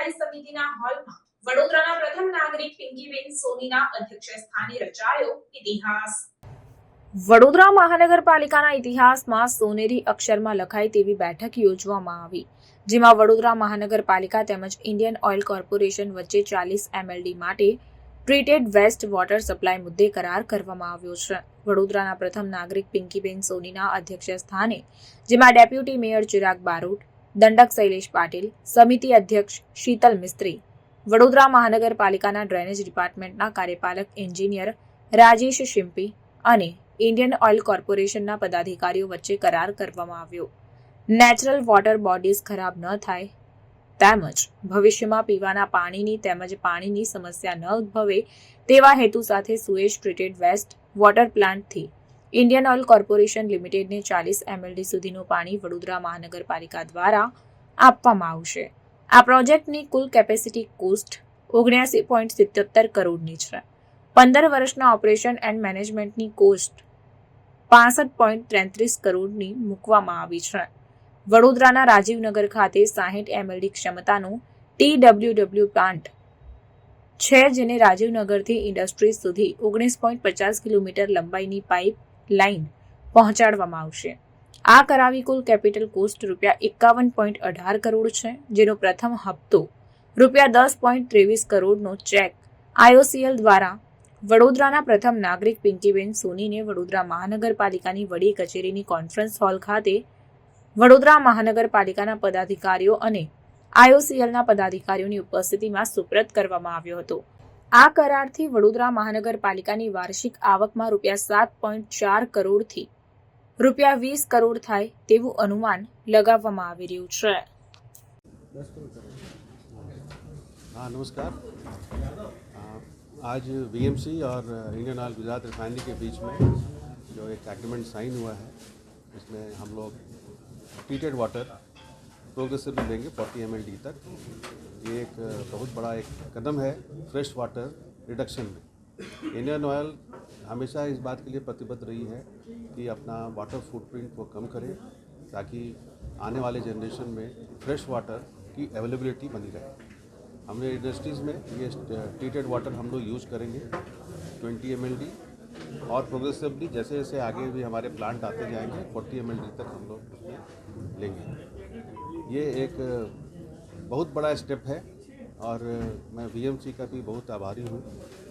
સ્થાયી સમિતિના હોલમાં વડોદરાના પ્રથમ નાગરિક પિંકીબેન સોનીના અધ્યક્ષસ્થાને રચાયો ઇતિહાસ. વડોદરા મહાનગરપાલિકાના ઇતિહાસમાં સોનેરી અક્ષરમાં લખાય તેવી બેઠક યોજવામાં આવી, જેમાં વડોદરા મહાનગરપાલિકા તેમજ ઇન્ડિયન ઓઇલ કોર્પોરેશન વચ્ચે ચાલીસ એમએલડી માટે ટ્રીટેડ વેસ્ટ વોટર સપ્લાય મુદ્દે કરાર કરવામાં આવ્યો છે. વડોદરાના પ્રથમ નાગરિક પિંકીબેન સોનીના અધ્યક્ષ સ્થાને, જેમાં ડેપ્યુટી મેયર ચિરાગ બારોટ દંડક શૈલેષ પાટીલ, સમિતિ અધ્યક્ષ શીતલ મિસ્ત્રી, વડોદરા મહાનગરપાલિકાના ડ્રેનેજ ડિપાર્ટમેન્ટના કાર્યપાલક એન્જિનિયર રાજેશ શિમ્પી અને ઇન્ડિયન ઓઇલ કોર્પોરેશનના પદાધિકારીઓ વચ્ચે કરાર કરવામાં આવ્યો. નેચરલ વોટર બોડીઝ ખરાબ ન થાય તેમજ ભવિષ્યમાં પીવાના પાણીની તેમજ પાણીની સમસ્યા ન ઉદ્ભવે તેવા હેતુ સાથે સુએજ ટ્રીટેડ વેસ્ટ વોટર પ્લાન્ટથી ઇન્ડિયન ઓઇલ કોર્પોરેશન લિમિટેડને ચાલીસ એમએલડી સુધીનું પાણી વડોદરા મહાનગરપાલિકા દ્વારા આપવામાં આવશે. આ પ્રોજેક્ટની કુલ કેપેસિટી કોસ્ટ ઓગણ્યાસી પોઈન્ટ સિત્યોતેર કરોડની છે. પંદર વર્ષના ઓપરેશન એન્ડ મેનેજમેન્ટની કોસ્ટ પાસઠ પોઈન્ટ ત્રેત્રીસ કરોડની મૂકવામાં આવી છે. વડોદરાના રાજીવનગર ખાતે સાહીઠ એમએલડી ક્ષમતાનું ટી ડબલ્યુ ડબલ્યુ પ્લાન્ટ છે જેને રાજીવનગરથી ઇન્ડસ્ટ્રીઝ સુધી ઓગણીસ પોઈન્ટ પચાસ કિલોમીટર લંબાઈની પાઇપ લાઇન પહોંચાડવામાં આવશે. આ કરાવી કુલ કેપિટલ કોસ્ટ રૂપિયા એકાવન પોઈન્ટ અઢાર કરોડ છે, જેનો પ્રથમ હપ્તો રૂપિયા દસ પોઈન્ટ ત્રેવીસ કરોડનો ચેક આઈઓસીએલ દ્વારા વડોદરાના પ્રથમ નાગરિક પિંકીબેન સોનીને વડોદરા મહાનગરપાલિકાની વડી કચેરીની કોન્ફરન્સ હોલ ખાતે વડોદરા મહાનગરપાલિકાના પદાધિકારીઓ અને આઈઓસીએલના પદાધિકારીઓની ઉપસ્થિતિમાં સુપ્રત કરવામાં આવ્યો હતો. આ કરારથી વડોદરા મહાનગરપાલિકાની વાર્ષિક આવકમાં રૂપિયા સાત પોઈન્ટ ચાર કરોડથી રૂપિયા વીસ કરોડ થાય તેવું અનુમાન લગાવવામાં આવી રહ્યું છે हाँ नमस्कार आ, आज वीएमसी और इंडियन ऑयल गुजरात रिफाइनरी के बीच में जो एक एग्रीमेंट साइन हुआ है इसमें हम लोग ट्रीटेड वाटर प्रोग्रेसिवली लेंगे 40 एम तक। ये एक बहुत बड़ा एक कदम है फ्रेश वाटर रिडक्शन में। इंडियन ऑयल हमेशा इस बात के लिए प्रतिबद्ध रही है कि अपना वाटर फुटप्रिंट को कम करें, ताकि आने वाले जनरेशन में फ्रेश वाटर की अवेलेबिलिटी बनी रहे। हमने इंडस्ट्रीज़ में ये ट्रीटेड वाटर हम लोग यूज़ करेंगे 20 एम और प्रोग्रेसिवली जैसे जैसे आगे भी हमारे प्लांट आते जाएँगे 40 एम तक हम लोग लेंगे। ये एक बहुत बड़ा स्टेप है और मैं वीएमसी का भी बहुत आभारी हूँ।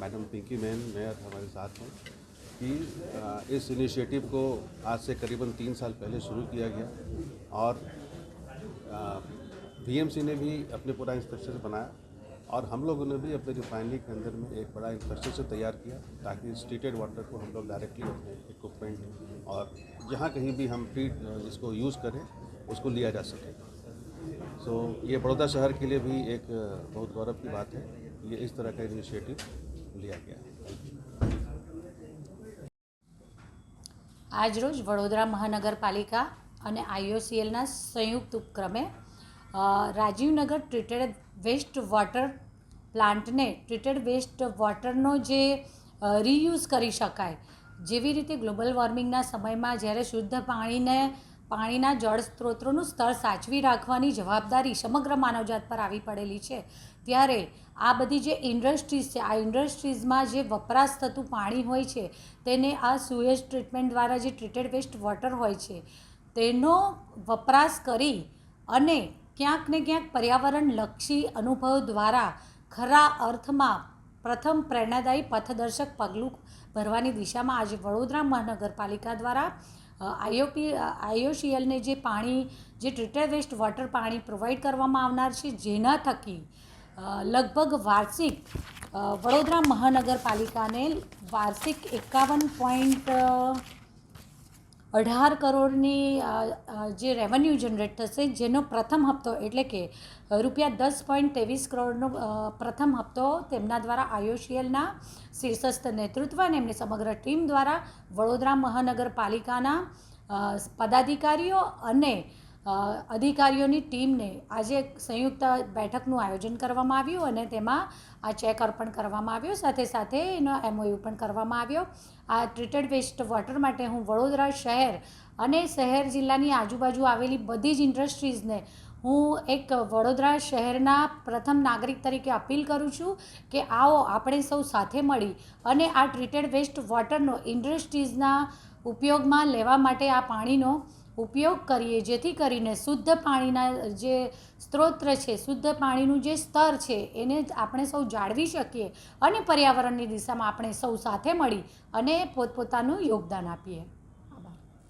मैडम पिंकी मैन मेयर हमारे साथ हैं कि इस इनिशिएटिव को आज से करीबन तीन साल पहले शुरू किया गया और वीएमसी ने भी अपने पूरा इंस्ट्रक्चर बनाया और हम लोगों ने भी अपने रिफाइनरी के अंदर में एक बड़ा इंफ्रास्ट्रक्चर तैयार किया ताकि इस ट्रीटेड वाटर को हम लोग डायरेक्टली अपने इक्विपमेंट और जहाँ कहीं भी हम ट्रीट इसको यूज़ करें, उसको लिया जा सके। सो ये बड़ौदा शहर के लिए भी एक बहुत गौरव की बात है ये इस तरह का इनिशिएटिव लिया गया है આજરોજ વડોદરા મહાનગરપાલિકા અને આઈઓસીએલના સંયુક્ત ઉપક્રમે અ, રાજીવનગર ટ્રીટેડ વેસ્ટ વોટર પ્લાન્ટને ટ્રીટેડ વેસ્ટ વોટરનો જે રીયુઝ કરી શકાય જેવી રીતે ગ્લોબલ વોર્મિંગના સમયમાં જ્યારે શુદ્ધ પાણીને પાણીના જળ સ્ત્રોતોનું સ્તર સાચવી રાખવાની જવાબદારી સમગ્ર માનવજાત પર આવી પડેલી છે. ત્યારે આ બધી જે ઇન્ડસ્ટ્રીઝ છે, આ ઇન્ડસ્ટ્રીઝમાં જે વપરાશ થતું પાણી હોય છે, તેને આ સુએજ ટ્રીટમેન્ટ દ્વારા જે ટ્રીટેડ વેસ્ટ વોટર હોય છે, તેનો વપરાશ કરી અને ક્યાંક ને ક્યાંક પર્યાવરણલક્ષી અનુભવ દ્વારા ખરા અર્થમાં પ્રથમ પ્રેરણાદાયી પથદર્શક પગલું ભરવાની દિશામાં આજે વડોદરા મહાનગરપાલિકા દ્વારા આઈઓપી, આઈઓસીએલને જે પાણી, જે ટ્રીટેડ વેસ્ટ વોટર પાણી પ્રોવાઈડ કરવામાં આવનાર છે, જેના થકી લગભગ વાર્ષિક વડોદરા મહાનગરપાલિકાને વાર્ષિક એકાવન પોઈન્ટ અઢાર કરોડની જે રેવન્યુ જનરેટ થશે, જેનો પ્રથમ હપ્તો એટલે કે રૂપિયા દસ પોઈન્ટ ત્રેવીસ કરોડનો પ્રથમ હપ્તો તેમના દ્વારા આઈઓસીએલના શીર્ષસ્થ નેતૃત્વ અને એમની સમગ્ર ટીમ દ્વારા વડોદરા મહાનગરપાલિકાના પદાધિકારીઓ અને અધિકારીઓની ટીમને આજે સંયુક્ત બેઠકનું આયોજન કરવામાં આવ્યું અને તેમાં આ ચેક અર્પણ કરવામાં આવ્યો. સાથે સાથે એનો એમઓયુ પણ કરવામાં આવ્યો. આ ટ્રીટેડ વેસ્ટ વોટર માટે હું વડોદરા શહેર અને શહેર જિલ્લાની આજુબાજુ આવેલી બધી જ ઇન્ડસ્ટ્રીઝને હું એક વડોદરા શહેરના પ્રથમ નાગરિક તરીકે અપીલ કરું છું કે આવો આપણે સૌ સાથે મળી અને આ ટ્રીટેડ વેસ્ટ વોટરનો ઇન્ડસ્ટ્રીઝના ઉપયોગમાં લેવા માટે આ પાણીનો ઉપયોગ કરીએ, જેથી કરીને શુદ્ધ પાણીના જે સ્ત્રોત છે, શુદ્ધ પાણીનું જે સ્તર છે, એને આપણે સૌ જાળવી શકીએ અને પર્યાવરણની દિશામાં આપણે સૌ સાથે મળી અને પોતપોતાનું યોગદાન આપીએ.